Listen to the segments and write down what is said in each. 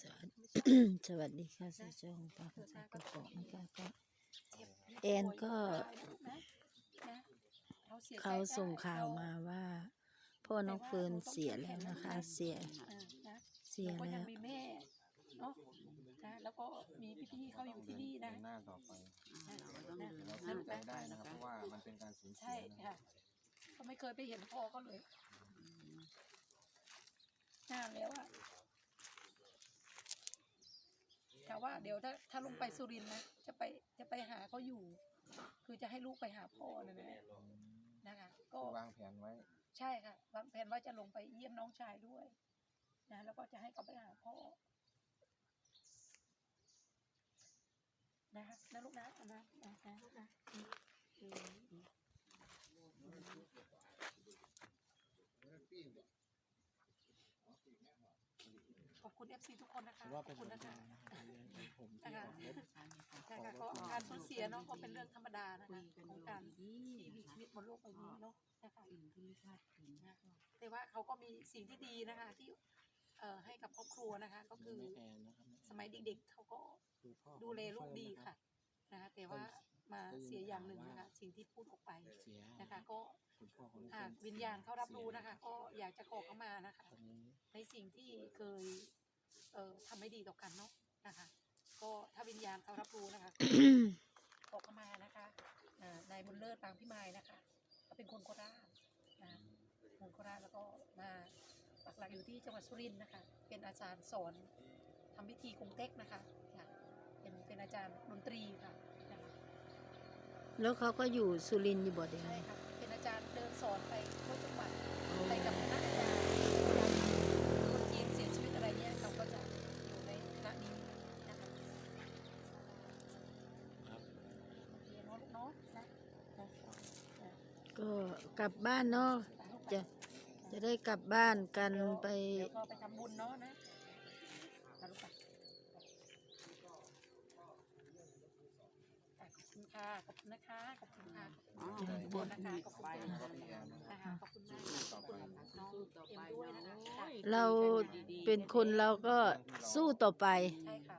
สวัสดีสวัสดีค่ะสุจงปากกระจากกระป๋องนะคะก็แอนก็เขาส่งข่าวมาว่าพ่อน้องเฟิร์นเสียแล้วนะคะ เสียเสียก็ยัแล้งวมีแม่เนาะนะแล้วก็มีพี่ๆเขาอยู่ที่นี่นะเดิหน้าต่อไปนะเรานั่นทำใจแหละได้นะครับเพราะว่ามันเป็นการสูญเสีใช่ยนะค่ะก็ไม่เคยไปเห็นพ่อเขาเลยนานแล้วอะ แต่ว่าเดี๋ยวถ้าถ้าลงไปสุรินทร์นะจะไปจะไปหาเขาอยู่ คือจะให้ลูกไปหาพ่อนะนะนะคะ ก็วางแผนไว้ ใช่ค่ะวางแผนว่าจะลงไปเยี่ยมน้องชายด้วยนะแล้วก็จะให้เขาไปหาพ่อนะคะนะลูกนะนะนะนะลูกนะอืมอืมอืมขอบคุณเอฟซีทุกคนนะคะถือว่าขเป็อนบคุณนะคะ ผมที่ นะคะ ขอลบ นะคะก็ การสูญเสียเนาะก็เป็นเรื่องธรรมดานะคะของการที่มีชีวิตบนโลกใบนี้เนาะนะคะสิ่งที่ไม่คาดคิดแต่ว่าเขาก็มีสิ่งที่ดีนะคะ ที่เอ่อให้กับครอบครัวนะคะ ก็คือแม่แอนนะครับสมัยเด็กๆเขาก็ดูพ่อดูแลลูกดีค่ะนะคะแต่ว่ามาเสียอย่างหนึ่งนะคะ สิ่งที่พูดออกไปเสียนะคะ ก็คุณพ่อของหากวิญญาณเขารับรู้นะคะ ก็อยากจะขอเข้ามานะคะตอนนี้ในสิ่งที่เคยเอ่อทำไม่ดีต่อกันเนาะนะคะ ก็ถ้าวิญญาณเขารับรู้นะคะข อเข้ามานะคะอ่านายบุญเลิศปางพิมายนะคะเขาเป็นคนโคราชนะคนโคราชแล้วก็มาปักหลักอยู่ที่จังหวัดสุรินทร์นะคะ เป็นอาจารย์สอนทำพิธีกงเต็กนะคะค่ะเป็นเป็นอาจารย์ดนตรีค่ะนะคะแล้วเขาก็อยู่สุรินทร์อยู่บ่เดียวใช่นี้ค่ะเป็นอาจารย์เดินสอนไปทั่วจังหวัดไปกับคณะอาจารย์คนจีนเสียชีวิตอะไรเนี่ยเขาก็จะอยู่ในคณะนี้นะคะ ครับ เรียนว่าลู กเนาะนะนะนะก็กลับบ้านเนาะจะจะได้กลับบ้านกันไปเดี๋ยวก็ไปทำบุญเนาะนะนะลูกไปอะขอบคุณค่ะขอบคุณนะคะขอบคุณค่ะขอบคุณทุกคนนะคะขอบคุณไปทุกแล้วคก็นพี่แอนนะนะคะขอบคุณมากค่ะขอบคุณน้องเอ็มด้วยนะคะค่ะเราเป็นคนเราก็สู้ต่อไปใช่ค่ะ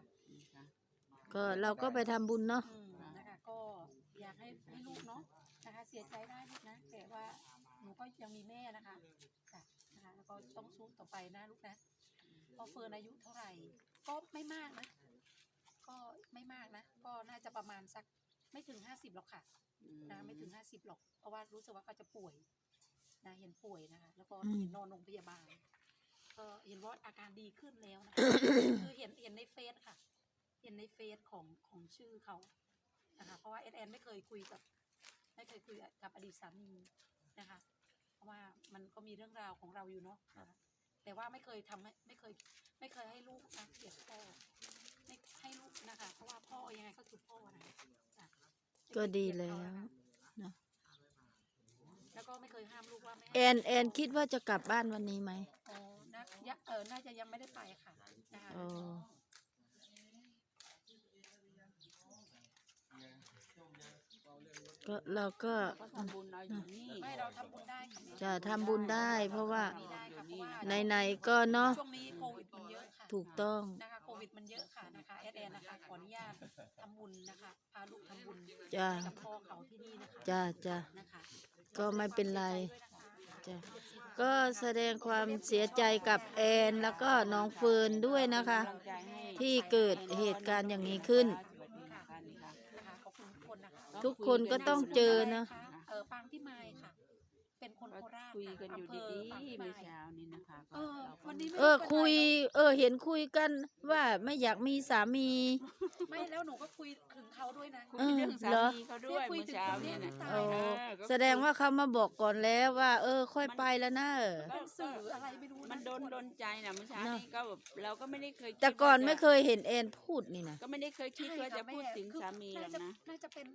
ก็เราก็ไปทำบุญเนาะ อืมนะคะก็อยาก ให้ให้ลูกเนาะนะคะ เสียใจได้ลูกนะแต่ว่าหนูก็ยังมีแม่นะคะค่ะนะคะแล้วก็ต้องสู้ต่อไปนะลูกนะพอเฟิร์นอายุเท่าไหร่ก็ไม่มากนะ ก็ไม่มากนะ ก็น่าจะประมาณสักไม่ถึงห้าสิบหรอกค่ะนะไม่ถึงห้าสิบหรอก เพราะว่ารู้สึกว่าเขาจะป่วยนะเห็นป่วยนะคะแล้วก็อืมเห็นนอนโรงพยาบาลก็เห็นว่าอาการดีขึ้นแล้วนะคือเห็นเห็นในเฟซค่ะ เห็นในเฟซของของชื่อเขา นะคะเพราะว่าเอแอนไม่เคยคุยกับ ไม่เคยคุยกับอดีตสามีนะคะ เพราะว่ามันก็มีเรื่องราวของเราอยู่เนาะนะคะแต่ว่าไม่เคยทำให้ไม่เคย ไม่เคยให้ลูกนะเกลียดพ่อไม่ให้ลูกนะคะ เพราะว่าพ่อยังไงก็คือพ่อนะคะจ้ะก็ดีแล้วนะเนาะแล้วก็ไม่เคยห้ามลูกว่าไม่ให้ แอนแอนคิดว่าจะกลับบ้านวันนี้ไหม อ๋อนะยะเออน่าจะยังไม่ได้ไปค่ะนะคะอ๋อ ก็เราก็ก็ทำบุญเราอยู่นี่ไม่เราทำบุญได้ค่ะแม่จะทำบุญได้ เพราะว่าทำบุญได้ค่ะเพราะว่าไหนๆก็เนาะช่วงนี้โควิดมันเยอะค่ะถูกต้อง นะคะโควิดมันเยอะค่ะนะคะเอสเอนะคะขออนุญาตทำบุญนะคะพาลูกทำบุญจ้ากับพ่อเขาที่นี่นะคะจ้าจ้านะคะก็ไม่เป็นไรด้วยนะคะจ้ะก็แสดงความเสียใจกับแอนแล้วก็น้องเฟิร์นด้วยนะคะกำลังใจให้ที่เกิดเหตุการณ์อย่างนี้ขึ้น สวัสดีค่ะนี่ค่ะ นะคะขอบคุณ ทุกคนนะคะทุกคนก็ต้องเจอนะ เออปางที่ไมายค่ะ เป็น คนก็โคราชคุยกันอยู่ำเภดีปางๆที่เมื่อมายเช้านี้นะคะเอก็อราก็วันนี้ไม่เออคุย เออ เห็นคุยกันว่าไม่อยากมีสามี ไม่แล้วหนูก็คุยถึงเขาด้วยนะ คุยเรื่องสาเหรอมีเขาด้วยเนี่ยคุยเมื่อเช้าเนี่ยนะถึงโอ้คนที่เออก็แสดงว่าเขามาบอกก่อนแล้วว่า เออ ค่อยไปแล้วนะเออ เป็นสื่ออะไรไม่รู้ะมันโดนโดนใจนะเมื่อเช้าเนอะนี้ก็แบบเราก็ไม่ได้เคยคิดแต่ก่อนว่าจะไม่เคยเห็นแอนพูดนี่นะ ก็ไม่ได้เคยคิดว่าจะใช่ค่พูดถึงแคือสามีหรอกนะ น่าจะเป็น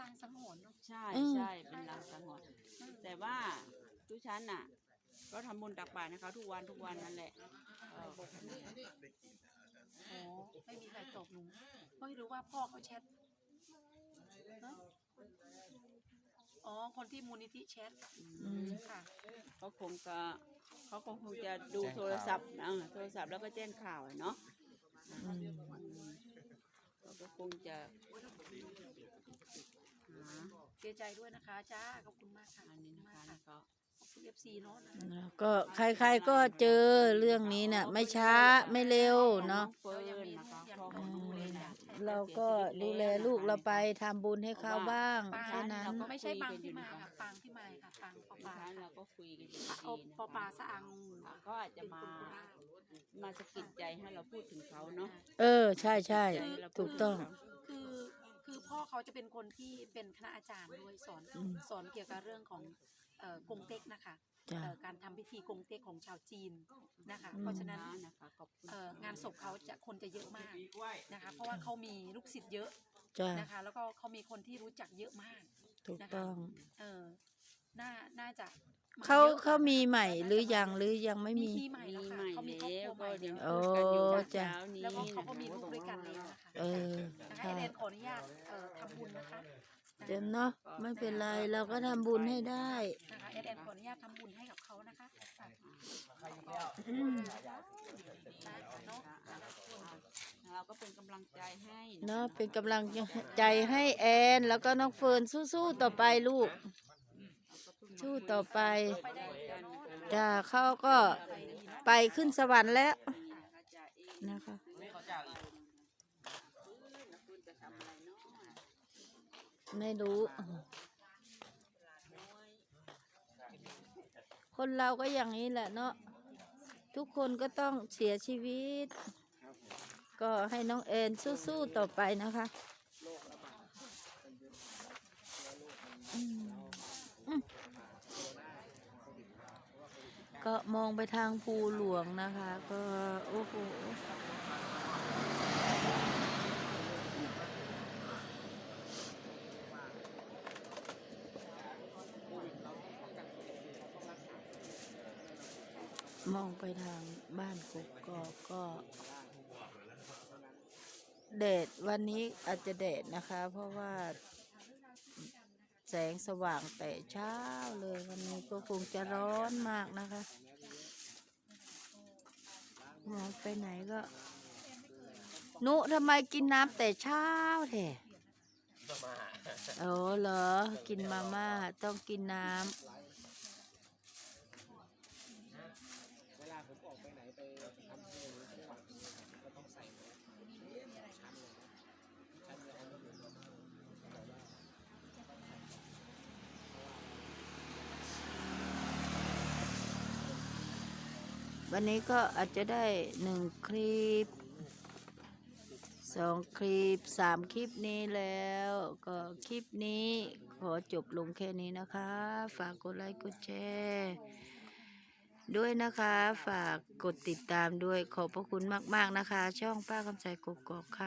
ลางสังหรณ์เนาะใช่อืม ใช่เป็นลางสังหรณ์แต่ว่า ทุกชั้นน่ะ ก็ทำบุญตักบาตรให้เขาทุกวันทุกวันนั่นแหละเอออ๋อไม่มีใครตอบหนูไม่รู้ว่าพ่อเขาแชทเนอะอ๋อ คนที่มูลนิธิแชทอืมค่ะ เขาคงจะเขาคงคงจะดูโทรศัพท์นะโทรศัพท์แล้วก็แจ้งข่าวอะเนาะอืมเราก็คงจะหาเสียใจด้วยนะคะ จ้า ขอบคุณมากค่ะอันนี้นะคะขอบแล้วก็คุณ เอฟซีเนาะนะนะก็ใครๆก็เจอเรื่องนี้น่ะ ไม่ช้าไม่เร็วเนาะเฟิร์นนะคะพ่อของลูกเลยนะเราก็ดูแลลูกเราไปทำบุญให้เขาบ้างปางแค่นั้น เราก็ไม่ใช่ปางที่มาค่ะปางที่มาค่ะปางปอดิปลาฉันเราค่ะก็คุยกันปะดีเอาๆนะปอปลาคะสะอังก็อาจจะมา มาสะกิดใจให้เราพูดถึงเขาเนาะเออ ใช่ใช่ถูกต้อง คือคือพ่อเขาจะเป็นคนที่เป็นคณะอาจารย์ด้วยสอนอืม สอนเกี่ยวกับเรื่องของ เอ่อกงเต็กนะคะจ้ะ เอ่อการทำพิธีกงเต็กของชาวจีนนะคะ อืม เพราะฉะนั้นนะคะขอบคุณเอ่องานศพเขาจะคนจะเยอะมากนะคะ เพราะว่าเขามีลูกศิษย์เยอะจ้ะนะคะ แล้วก็เขามีคนที่รู้จักเยอะมาก ถูกต้อง เออน่าน่าจะเขายอะเขามีใหม่หรือยังหรือยังไม่มีมีใหม่มีแล้วใหม่ค่ะเขามีครอบแล้ควรัวใหก็ม่เดี๋ยวโอ้พูดกันอยู่จ้ะเช้านี้แล้วก็เขาก็นะมีคะลูกด้วยกันแล้วนะคะเออ นะคะค่ะเอเดนขออนุญาตเอ่อทำบุญนะคะ เดี๋ยวเนาะไม่เป็นไรเราก็ทำบุญให้ได้ นะคะเอเดนขออนุญาตทำบุญให้กับเขานะคะค่ะอืมเนาะเราก็เป็นกำลังใจให้เนาะเป็นกำลังใจให้แอน แล้วก็น้องเฟิร์นสู้ๆต่อไปลูก สู้ต่อไปไปได้กันจ้าเขาก็ไปขึ้นสวรรค์แล้วนะคะ ไม่รู้ คนเราก็อย่างนี้แหละเนาะทุกคนก็ต้องเสียชีวิต ก็ให้น้องแอนสู้ๆต่อไปนะคะก็มองไปทางภูหลวงนะคะ ก็ โอ้โห มองไปทางบ้านกกอกก็แดดวันนี้อาจจะแดดนะคะ เพราะว่าแสงสว่างแต่เช้าเลยวันนี้ก็คงจะร้อนมากนะคะมองไปไหนก็ นุทำไมกินน้ำแต่เช้าแท้โอ้เหรอ กินมาม่าต้องกินน้ำ เวลาผมออกไปไหนไปทำที่อื่นจังหวัดก็ต้องใส่หมวกชั้นเลยชั้นเลยอันนี้อยู่ วันนี้ก็อาจจะได้หนึ่งคลิปสองคลิปสามคลิปนี้แล้ว ก็คลิปนี้ขอจบลงแค่นี้นะคะ ฝากกดไลค์กดแชร์ด้วยนะคะ ฝากกดติดตามด้วยขอบพระคุณมาก ๆ นะคะ ช่องป้าคำใจกกอกค่ะ